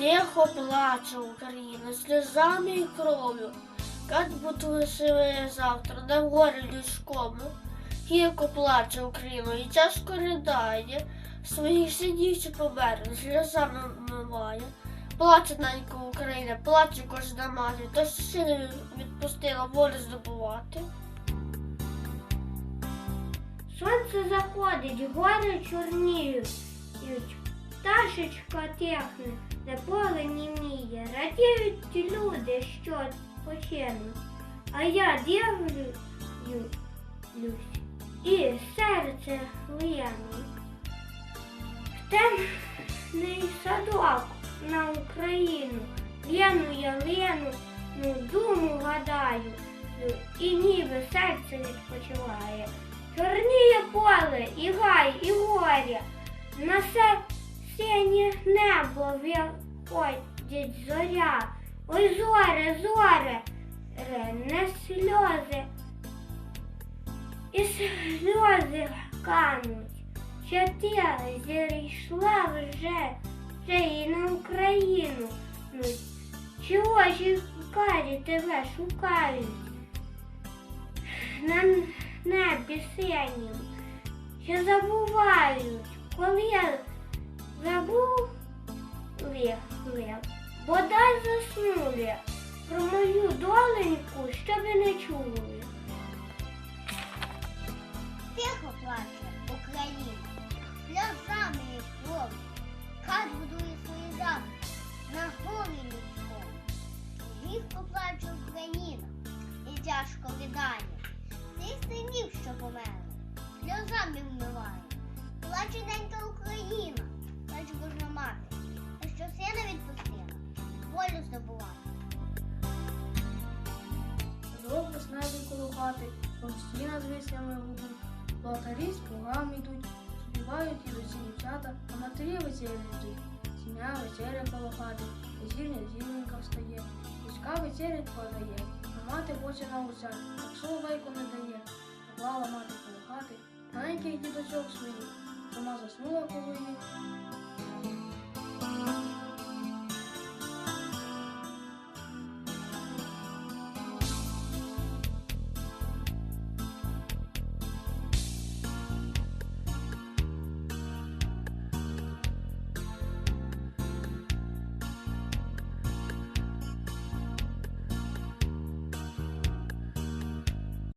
Тихо плаче Україна сльозами і кров'ю. Як буде сиве завтра на горі людському. Гірко плаче Україна і тяжко ридає, своїх синів чи померлих сльозами вмиває. Плаче ненька Україна, плаче кожна мати, то сили відпустила волю здобувати. Сонце заходить, гори чорніють, пташечка техне, де поле німіє, радіють ті люди, що почернуть. А я дивлюсь і серце. В темний садок на Україну, Лену я Лену, ну, думу гадаю, ну, і ніби серце відпочиває. Чорніє поле, і гай, і горя, на се синє небо виходить зоря. Ой, зоре, зоре, ре, не сльози, і сльози кануть. Що ти зійшла вже, вже і на Україну. Ну, чого карі тебе шукають? На небі синім, що забувають, коли я забули, бодай заснули про мою доленьку, щоб і не чули. Тихо плаче Україна, сльозами і кров, хат будує свої замки на горі людському. Гірко плаче Україна і тяжко ридає, тих синів, що померли, сльозами вмиває. Хати, стіна з вислями гудуть, Блатарі з плугами йдуть, співають і усі дівчата, а матері вечері йдуть. Сім'я вечеря коло хати, зірня зірненька встає, дочка вечерять подає, а мати хоче на гуся, так соловейку не дає. Поклала мати коло хати, маленьких діточок своїх, сама заснула коло їх,